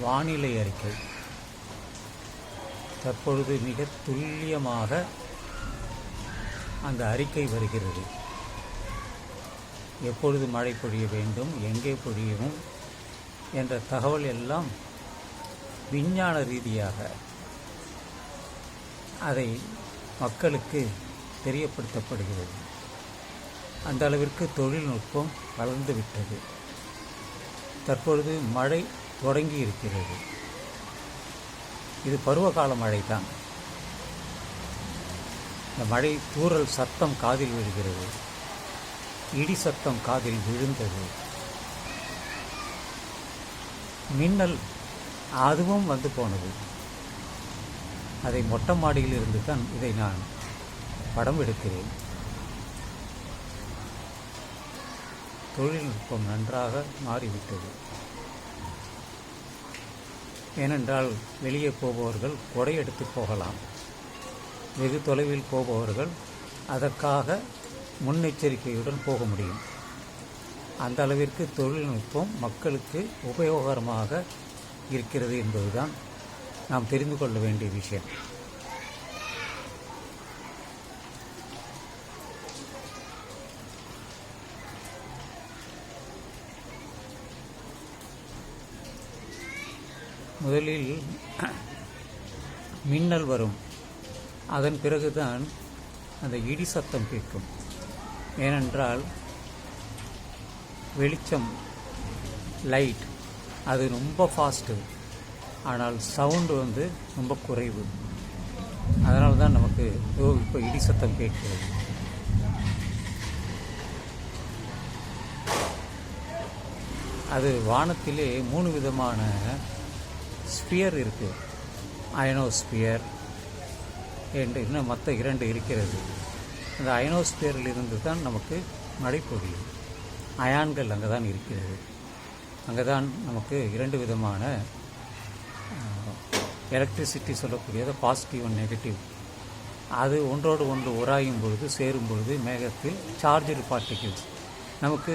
வானிலை அறிக்கை. தற்பொழுது மிக துல்லியமாக அந்த அறிக்கை வருகிறது. எப்பொழுது மழை பொழிய வேண்டும் எங்கே பொழியவும் என்ற தகவல் எல்லாம் விஞ்ஞான ரீதியாக அதை மக்களுக்கு தெரியப்படுத்தப்படுகிறது. அந்த அளவிற்கு தொழில்நுட்பம் வளர்ந்துவிட்டது தற்பொழுது மழை தொடங்கி இருக்கிறது இது பருவகால மழை தான் இந்த மழை தூறல் சத்தம் காதில் விழுகிறது. இடி சத்தம் காதில் விழுந்தது. மின்னல் அதுவும் வந்து போனது. அதை மொட்டை மாடியில் இருந்து தான் இதை நான் படம் எடுக்கிறேன். தொழில்நுட்பம் நன்றாக மாறிவிட்டது. ஏனென்றால் வெளியே போபவர்கள் கொடை எடுத்து போகலாம். வெகு தொலைவில் போபவர்கள் அதற்காக முன்னெச்சரிக்கையுடன் போக முடியும். அந்த அளவிற்கு தொழில்நுட்பம் மக்களுக்கு உபயோகரமாக இருக்கிறது என்பதுதான் நாம் தெரிந்து கொள்ள வேண்டிய விஷயம். முதலில் மின்னல் வரும். அதன் பிறகுதான் அந்த இடி சத்தம் கேட்கும். ஏனென்றால் வெளிச்சம் லைட் அது ரொம்ப ஃபாஸ்ட்டு ஆனால் சவுண்டு வந்து ரொம்ப குறைவு. அதனால தான் நமக்கு ஓ இப்போ இடி சத்தம் கேட்கிறது. அது வானத்திலே மூணு விதமான ஸ்பியர் இருக்குது அயனோஸ்பியர் என்று இன்னும் மற்ற இரண்டு இருக்கிறது. அந்த அயனோஸ்பியரில் இருந்து தான் நமக்கு மழை பொழியும் அயான்கள் அங்கே தான் இருக்கிறது. அங்கே தான் நமக்கு இரண்டு விதமான எலக்ட்ரிசிட்டி சொல்லக்கூடியது பாசிட்டிவ் அண்ட் நெகட்டிவ் அது ஒன்றோடு ஒன்று உராயும் பொழுது சேரும் பொழுது மேகத்தில் சார்ஜர் பார்ட்டிகிள்ஸ் நமக்கு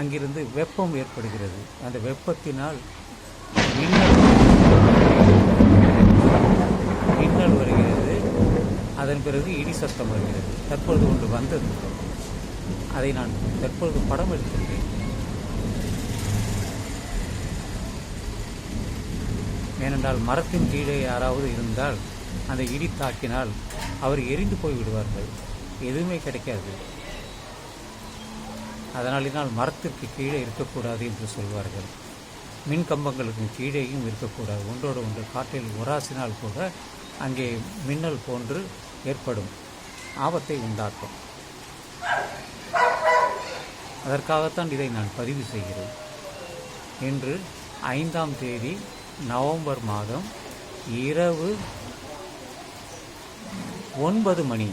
அங்கிருந்து வெப்பம் ஏற்படுகிறது. அந்த வெப்பத்தினால் மின்னல் வருகிறது அதன் பிறகு இடி சத்தம் வருகிறது. தற்பொழுது ஒன்று வந்தது. அதை நான் தற்பொழுது படம் எடுத்திருக்கேன். ஏனென்றால் மரத்தின் கீழே யாராவது இருந்தால் அந்த இடி தாக்கினால் அவர் எரிந்து போய் விடுவார்கள். எதுவுமே கிடைக்காது. அதனாலினால் மரத்திற்கு கீழே இருக்கக்கூடாது என்று சொல்வார்கள். மின் கம்பங்களுக்கு கீழேயும் இருக்கக்கூடாது. ஒன்றோடு ஒன்று காற்றில் உராசினால் கூட அங்கே மின்னல் போன்று ஏற்படும். ஆபத்தை உண்டாக்கும். அதற்காகத்தான் இதை நான் பதிவு செய்கிறேன். இன்று ஐந்தாம் தேதி நவம்பர் மாதம் இரவு ஒன்பது மணி.